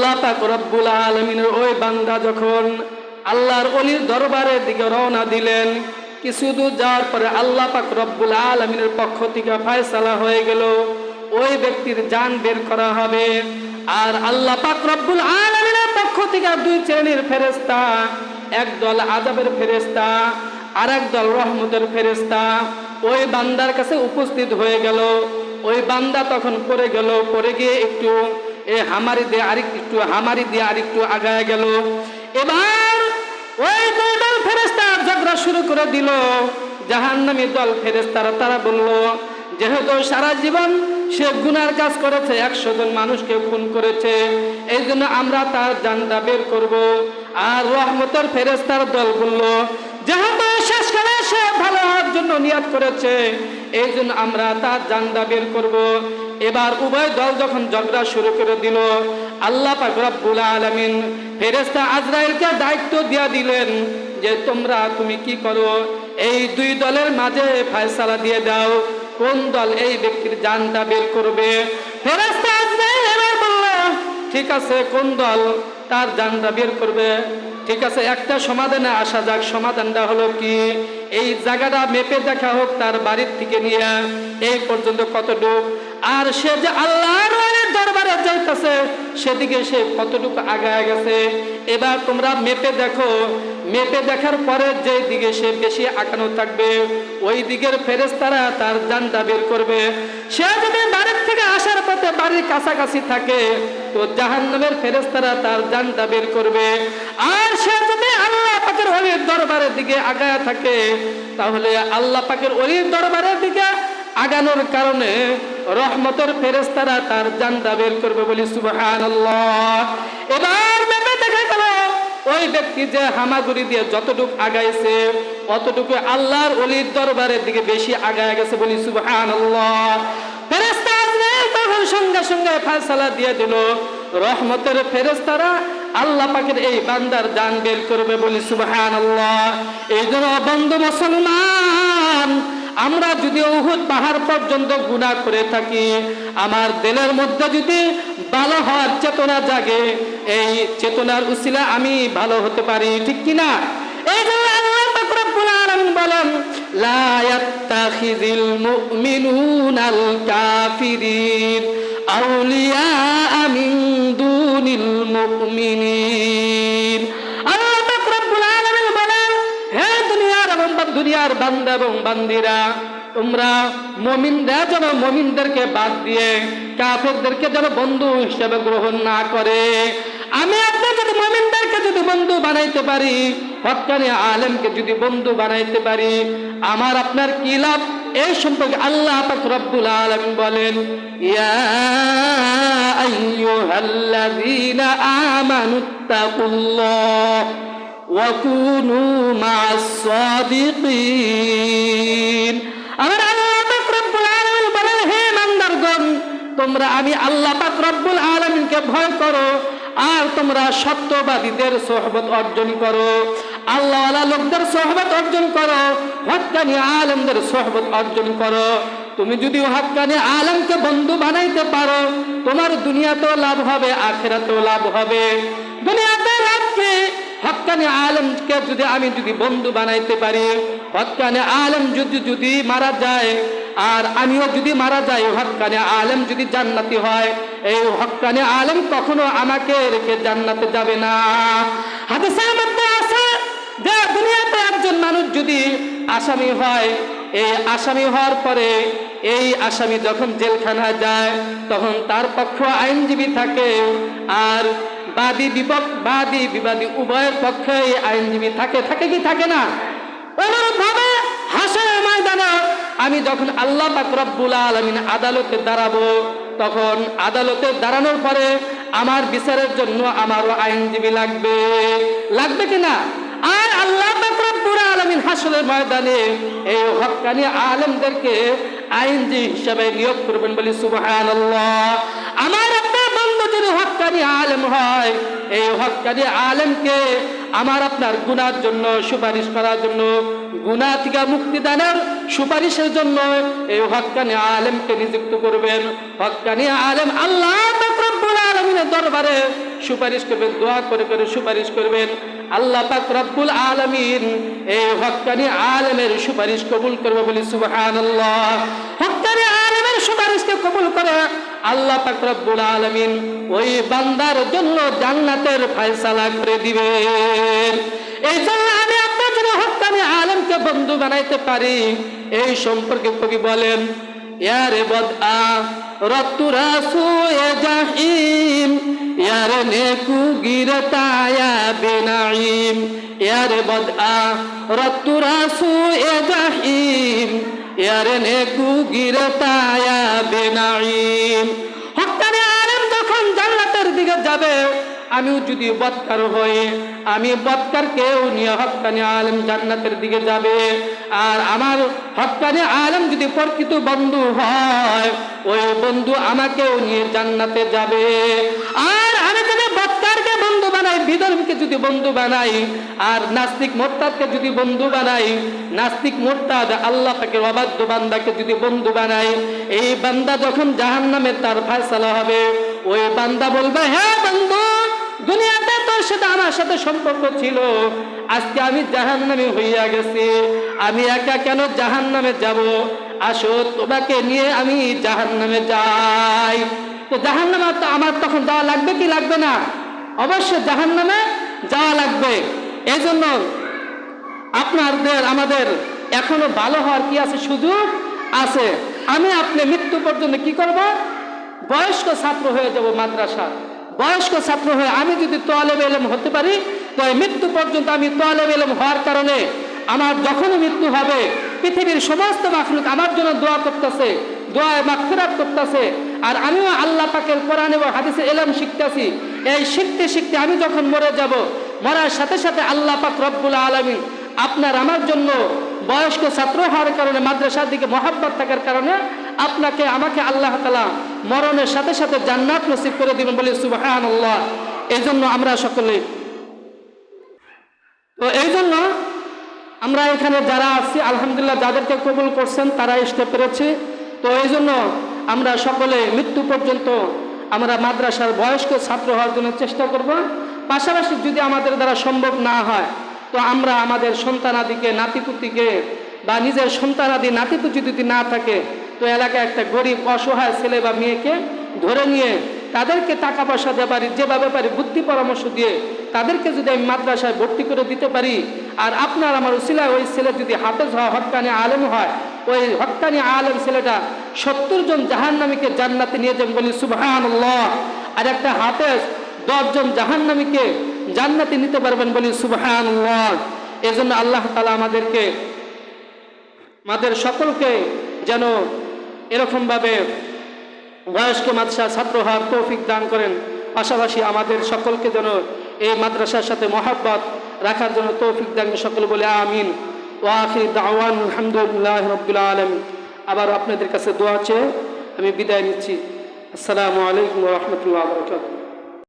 আল্লাহ পাক রব্বুল আলমিনের ওই বান্দা যখন আল্লাহর অলির দরবারের দিকে রওনা দিলেন, কিছু দূর যাওয়ার পরে আল্লাহ পাক রব্বুল আলমিনের পক্ষ থেকে ফায়সালা হয়ে গেল। ওই ব্যক্তির জান বের করা হবে। আর আল্লাহ পাক রব্বুল আলমিনের পক্ষ থেকে দুই শ্রেণির ফেরেস্তা একদল আজাবের ফেরেস্তা আর একদল রহমতের ফেরেস্তা ওই বান্দার কাছে উপস্থিত হয়ে গেল। ওই বান্দা তখন পড়ে গেল। পড়ে গিয়ে একটু এ হামারি দিয়ে আরেক একটু হামারি দিয়ে আরেকটু আগায় গেল। এবার ওই দুই দল ফেরেস্তা ঝগড়া শুরু করে দিল। জাহান্নামী দল ফেরেস্তারা তারা বলল, যেহেতু সারা জীবন সে গুনার কাজ করেছে, একশো জন মানুষকে খুন করেছে, এই জন্য আমরা তার জানটা বের করব। আর রহমতের ফেরেস্তার দল বলল, যেহেতু শেষ করে সে ভালো হওয়ার জন্য নিয়াত করেছে, এই জন্য আমরা তার জানটা বের করব। এবার উভয় দল যখন ঝগড়া শুরু করে দিল, আল্লাহ পাক রব্বুল আলামিন ফেরেস্তা আজরাইলকে দায়িত্ব দিয়া দিলেন যে, তোমরা তুমি কি করো? এই দুই দলের মাঝে ফয়সালা দিয়ে দাও। কোন দল এই ব্যক্তির জানটা বের করবে? ফেরেস্তা আজরাইল এবার বলল, ঠিক আছে, কোন দল তার জানটা বের করবে? ঠিক আছে, একটা সমাধানে আসা যাক। সমাধানটা হলো কি? এই জায়গাটা মেপে দেখা হোক তার বাড়ির থেকে নিয়ে। এই পর্যন্ত কতটুক? আর সে যে আল্লাহর দরবারে যাইতেছে, সেদিকে সে কতটুকু আগায় গেছে? এবার তোমরা মেপে দেখো। মেপে দেখার পরে যে দিকে সে বেশি আঁকানো থাকবে, ওই দিকের ফেরেস্তারা তার জানটা বের করবে। সে যদি বাড়ির থেকে আসার পথে বাড়ির কাছাকাছি থাকে, তো জাহান্নামের ফেরেস্তারা তার জানটা বের করবে। আর সে যদি আল্লাহ পাকের অলির দরবারের দিকে আগায়া থাকে, তাহলে আল্লাহ পাকের অলির দরবারের দিকে আগানোর কারণে রহমতের ফেরেস্তারা তার জানটা বের করবে বলি সুবহান এবার মেপে দেখা গেল, ওই ব্যক্তি যে হামাগুড়ি দিয়ে যতটুকু আগাইছে, অতটুকু আল্লাহর অলির দরবারের দিকে বেশি আগায় গেছে বলি সুবহান ফেরেস্তা তখন সঙ্গে সঙ্গে ফয়সালা দিয়ে দিল, রহমতের ফেরেস্তারা আল্লাহ পাকের এই বান্দার জান বের করবে বলি সুবহান এই জন্য বন্ধু মুসলমান আমরা যদি উহুদ পাহাড় পর্যন্ত গুণা করে থাকি, আমার দিলের মধ্যে যদি ভালো হওয়ার চেতনা জাগে, এই চেতনার উসিলা আমি ভালো হতে পারি, ঠিক কিনা এই বলেন আউলিয়া দুনিল মুমিনিন। দুনিয়ার বান্দা এবং বান্দিরা, তোমরা মমিনরা যেন মমিনদেরকে বাদ দিয়ে কাফেরদেরকে যেন বন্ধু হিসেবে গ্রহণ না করে। আমি আপনার যদি মমিনদেরকে যদি বন্ধু বানাইতে পারি, হকানি আলেমকে যদি বন্ধু বানাইতে পারি, আমার আপনার কি লাভ? এই সম্পর্কে আল্লাহ পাক রব্বুল আলামিন বলেন, ইয়া আমানুত্তাকুল্লাহ وكونوا مع الصادقين আমার আল্লাহ পাক রব্বুল আলামিন বলেন হে মান্দারগণ তোমরা আমি আল্লাহ পাক রব্বুল আলামিনকে ভয় করো আর তোমরা সত্যবাদীদের সোহবত অর্জন করো আল্লাহওয়ালা লোকদের সোহবত অর্জন করো হক্কানি আলমদের সোহবত অর্জন করো তুমি যদি হক্কানি আলমকে বন্ধু বানাইতে পারো তোমার দুনিয়াতেও লাভ হবে আখেরাতেও লাভ হবে দুনিয়াতে লাভ কি হকানে আলমকে যদি আমি যদি বন্ধু বানাইতে পারি, হকানে আলম যদি যদি মারা যায়, আর আমিও যদি মারা যাই, হকানে আলম যদি জান্নাতি হয়, এই হকানে আলম কখনো আমাকে রেখে জান্নাতে যাবে না। হাদিসের মধ্যে আছে যে দুনিয়াতে একজন মানুষ যদি আসামি হয়, এই আসামি হওয়ার পরে এই আসামি যখন জেলখানায় যায়, তখন তার পক্ষ আইনজীবী থাকে, আর বাদী বিপক বাদী বিবাদী উভয়ের পক্ষে আইনজীবী থাকে থাকে কি থাকে না? অনুরূপ ভাবে হাসের ময়দানে আমি যখন আল্লাহ পাক রব্বুল আলমিন আদালতে দাঁড়াবো, তখন আদালতে দাঁড়ানোর পরে আমার বিচারের জন্য আমারও আইনজীবী লাগবে। লাগবে কিনা আর আল্লাহ পাক রব্বুল আলমিন হাসরের ময়দানে এই হকানি আলমদেরকে আইনজীবী হিসাবে নিয়োগ করবেন বলি সুবহান আমার হকানি আলেম হয়। এই হকানি আলেমকে আমার আপনার গুনার জন্য, সুপারিশ করার জন্য থেকে মুক্তি দানের সুপারিশের জন্য এই হকানি আলেমকে নিযুক্ত করবেন। হকানি আলেম আল্লাহ আলমিনের দরবারে সুপারিশ করবেন, দোয়া করে করে সুপারিশ করবেন। আল্লাহ পাক রব্বুল আলমিন এই হক্কানি আলমের সুপারিশ কবুল করবে বলি আল্লাহ হক্কানি আলমের সুপারিশকে কবুল করে। আল্লাহ পাক রব্বুল আলমিন ওই বান্দার জন্য জান্নাতের ফয়সালা করে দিবেন। এই জন্য আমি আপনার জন্য হক্কানি আলমকে বন্ধু বানাইতে পারি। এই সম্পর্কে কবি বলেন ইয়ারে বদআ রতুরা সুয়ে জাহিম। ইয়ারে নেকু গিরতায়া বেনাইম ইয়ারে বদআ রতুরা সুয়ে জাহিম। ইয়ারে নেকু বেনাইম আলম যখন জান্নাতের দিকে যাবে, আমিও যদি বৎকার হই, আমি বৎকার কেউ নিয়ে হক্কানি আলম জান্নাতের দিকে যাবে। আর আমার হক্কানি আলম যদি প্রকৃত বন্ধু হয়, ওই বন্ধু আমাকেও নিয়ে জান্নাতে যাবে। আর আমি যদি বৎকারকে বন্ধু বানাই বিধর্মীকে যদি বন্ধু বানাই, আর নাস্তিক মোরতাদকে যদি বন্ধু বানাই, নাস্তিক মোরতাদ আল্লাহ পাকে অবাধ্য বান্দাকে যদি বন্ধু বানাই, এই বান্দা যখন জাহান নামে তার ফায়সালা হবে, ওই বান্দা বলবে হ্যাঁ বন্ধু, দুনিয়াতে তোর সাথে আমার সাথে সম্পর্ক ছিল, আজকে আমি জাহান নামে হইয়া গেছি, আমি একা কেন জাহান নামে যাব? আসো, তোমাকে নিয়ে আমি জাহান নামে যাই। তো জাহান নামে আমার তখন যাওয়া লাগবে কি লাগবে না? অবশ্যই জাহান নামে যাওয়া লাগবে। এই জন্য আপনাদের, আমাদের এখনও ভালো হওয়ার কি আছে? সুযোগ আছে। আমি আপনি মৃত্যু পর্যন্ত কি করব? বয়স্ক ছাত্র হয়ে যাব মাদ্রাসা। বয়স্ক ছাত্র হয়ে আমি যদি তোয়ালেব এলম হতে পারি তো মৃত্যু পর্যন্ত আমি তোয়ালেব এলম হওয়ার কারণে আমার যখনই মৃত্যু হবে, পৃথিবীর সমস্ত মাখলুক আমার জন্য দোয়া করতেছে, দোয়ায় মাগফিরাত করতেছে। আর আমিও আল্লাহ পাকের কোরআন এবং হাদিসে এলাম, শিখতেছি। এই শিখতে শিখতে আমি যখন মরে যাব, মরার সাথে সাথে আল্লাহ পাক রব্বুল আলমিন আপনার আমার জন্য বয়স্ক ছাত্র হওয়ার কারণে, মাদ্রাসার দিকে মহাব্বত থাকার কারণে আপনাকে, আমাকে আল্লাহ তালা মরণের সাথে সাথে জান্নাত নসিব করে দিবেন বলে সুবাহান আল্লাহ এই জন্য আমরা সকলে তো এই জন্য আমরা এখানে যারা আছি, আলহামদুলিল্লাহ যাদেরকে কবুল করছেন তারা আসতে পেরেছে। তো এই জন্য আমরা সকলে মৃত্যু পর্যন্ত আমরা মাদ্রাসার বয়স্ক ছাত্র হওয়ার জন্য চেষ্টা করব। পাশাপাশি যদি আমাদের দ্বারা সম্ভব না হয়, তো আমরা আমাদের সন্তানাদিকে, নাতিপুতিকে বা নিজের সন্তানাদি, নাতিপুতি যদি না থাকে, তো এলাকায় একটা গরিব, অসহায় ছেলে বা মেয়েকে ধরে নিয়ে তাদেরকে টাকা পয়সা দেওয়া পারি যেভাবে পারি বুদ্ধি পরামর্শ দিয়ে তাদেরকে যদি আমি মাদ্রাসায় ভর্তি করে দিতে পারি, আর আপনার আমার উসিলায় ওই ছেলে যদি হাফেজ হয় হকানি আলেম হয় ওই হকানি আলেম ছেলেটা সত্তর জন জাহান্নামীকে জান্নাতে নিয়ে যাবেন বলি সুবহান আর একটা হাফেজ দশজন জাহান্নামীকে জান্নাতে নিতে পারবেন বলি সুবহান এজন্য আল্লাহ তালা আমাদেরকে, আমাদের সকলকে যেন এরকমভাবে বয়স্ক মাদ্রাসা ছাত্র হওয়ার তৌফিক দান করেন। পাশাপাশি আমাদের সকলকে যেন এই মাদ্রাসার সাথে মহাব্বত রাখার জন্য তৌফিক দান সকল বলে, আমিন। ওয়াফি দাওয়ান, আলহামদুলিল্লাহ রবিল আলম আবার আপনাদের কাছে দোয়া চেয়ে আমি বিদায় নিচ্ছি। আসসালামু আলাইকুম রহমতুল্লাহ বরকাত